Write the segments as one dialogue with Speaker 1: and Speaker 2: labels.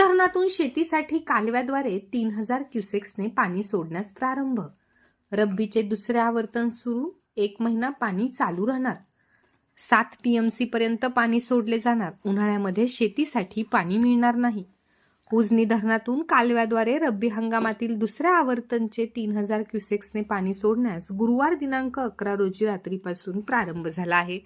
Speaker 1: धरणातून शेतीसाठी कालव्याद्वारे तीन हजार क्युसेक्सने पाणी सोडण्यास प्रारंभ. रब्बीचे दुसरे आवर्तन सुरू एक महिना पाणी चालू राहणार. सात टीएमसी पर्यंत पाणी सोडले जाणार. उन्हाळ्यामध्ये शेतीसाठी पाणी मिळणार नाही. उजनी धरणातून कालव्याद्वारे रब्बी हंगामातील दुसऱ्या आवर्तनचे तीन हजार क्युसेक्सने पाणी सोडण्यास गुरुवार दिनांक अकरा रोजी रात्रीपासून प्रारंभ झाला आहे.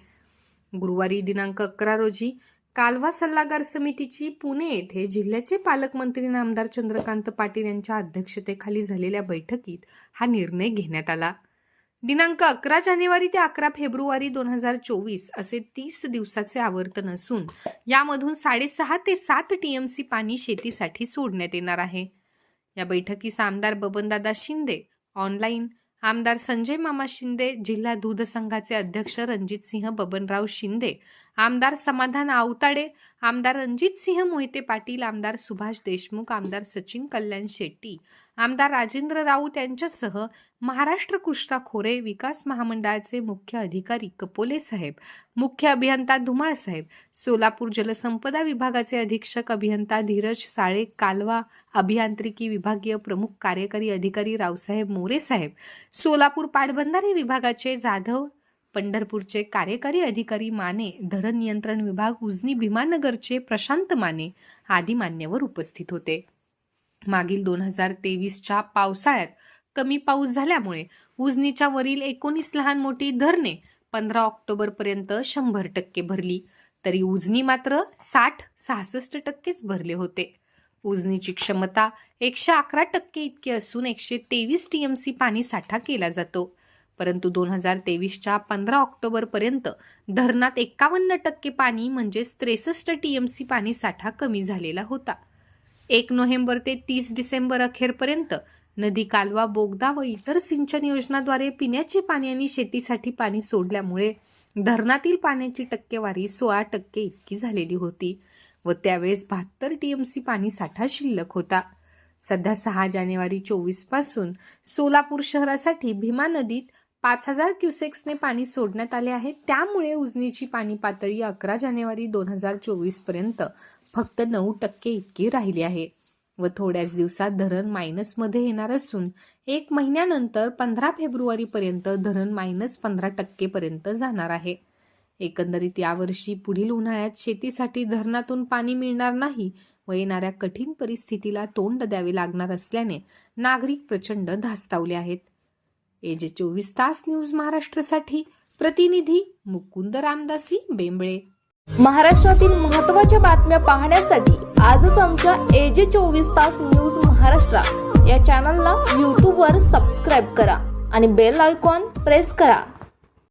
Speaker 1: गुरुवारी दिनांक अकरा रोजी कालवा सल्लागार समितीची पुणे येथे जिल्ह्याचे पालकमंत्री नामदार चंद्रकांत पाटील यांच्या अध्यक्षतेखाली झालेल्या बैठकीत हा निर्णय घेण्यात आला. दिनांक अकरा जानेवारी ते अकरा फेब्रुवारी दोन हजार चोवीस असे तीस दिवसाचे आवर्तन असून यामधून साडेसहा ते सात टीएमसी पाणी शेतीसाठी सोडण्यात येणार आहे. या बैठकीस आमदार बबनदादा शिंदे ऑनलाईन आमदार संजय मामा शिंदे जिल्हा दूध संघाचे अध्यक्ष रणजितसिंह बबनराव शिंदे आमदार समाधान आवताडे आमदार रणजितसिंह मोहिते पाटील आमदार सुभाष देशमुख आमदार सचिन कल्याण शेट्टी आमदार राजेंद्र राऊत यांच्यासह महाराष्ट्र कृष्णा खोरे विकास महामंडळाचे मुख्य अधिकारी कपोले साहेब मुख्य अभियंता धुमाळ साहेब सोलापूर जलसंपदा विभागाचे अधीक्षक अभियंता धीरज साळे कालवा अभियांत्रिकी विभागीय प्रमुख कार्यकारी अधिकारी रावसाहेब मोरे साहेब सोलापूर पाटबंधारे विभागाचे जाधव पंढरपूरचे कार्यकारी अधिकारी माने धरण नियंत्रण विभाग उजनी भीमानगरचे प्रशांत माने आदी मान्यवर उपस्थित होते. मागील दोन हजार तेवीसच्या पावसाळ्यात कमी पाऊस झाल्यामुळे उजनीच्या वरील एकोणीस लहान मोठी धरणे पंधरा ऑक्टोबर पर्यंत शंभर टक्के भरली. तरी उजनी मात्र साठ सहासष्ट टक्केच भरले होते. उजनीची क्षमता एकशे अकरा टक्के इतकी असून एकशे तेवीस टीएमसी पाणी साठा केला जातो. परंतु दोन हजार तेवीसच्या पंधरा ऑक्टोबरपर्यंत धरणात एकावन्न टक्के पाणी म्हणजेच त्रेसष्ट टीएमसी पाणी साठा कमी झालेला होता. एक नोव्हेंबर ते तीस डिसेंबर अखेरपर्यंत नदी कालवा बोगदा व इतर सिंचन योजनाद्वारे पिण्याचे पाणी आणि शेतीसाठी पाणी सोडल्यामुळे धरणातील पाण्याची टक्केवारी सोळा टक्के इतकी झालेली होती व त्यावेळेस बहात्तर टीएमसी पाणी साठा शिल्लक होता. सध्या सहा जानेवारी चोवीसपासून सोलापूर शहरासाठी भीमा नदीत पाच हजार क्युसेक्सने पाणी सोडण्यात आले आहे. त्यामुळे उजनीची पाणी पातळी अकरा जानेवारी दोन हजार चोवीसपर्यंत फक्त नऊ टक्के इतकी राहिली आहे. व थोड्याच दिवसात धरण मायनसमध्ये येणार असून एक महिन्यानंतर पंधरा फेब्रुवारीपर्यंत धरण मायनस पंधरा टक्केपर्यंत जाणार आहे. एकंदरीत यावर्षी पुढील उन्हाळ्यात शेतीसाठी धरणातून पाणी मिळणार नाही व येणाऱ्या कठीण परिस्थितीला तोंड द्यावे लागणार असल्याने नागरिक प्रचंड धास्तावले आहेत. एजे चोवीस तास न्यूज महाराष्ट्रासाठी प्रतिनिधी मुकुंद रामदासी बेंबळे.
Speaker 2: महाराष्ट्रातील महत्त्वाच्या बातम्या पाहण्यासाठी आजच आमच्या एजे चोवीस तास न्यूज महाराष्ट्र या चॅनलला यूट्यूबवर सबस्क्राईब करा आणि बेल आयकॉन प्रेस करा.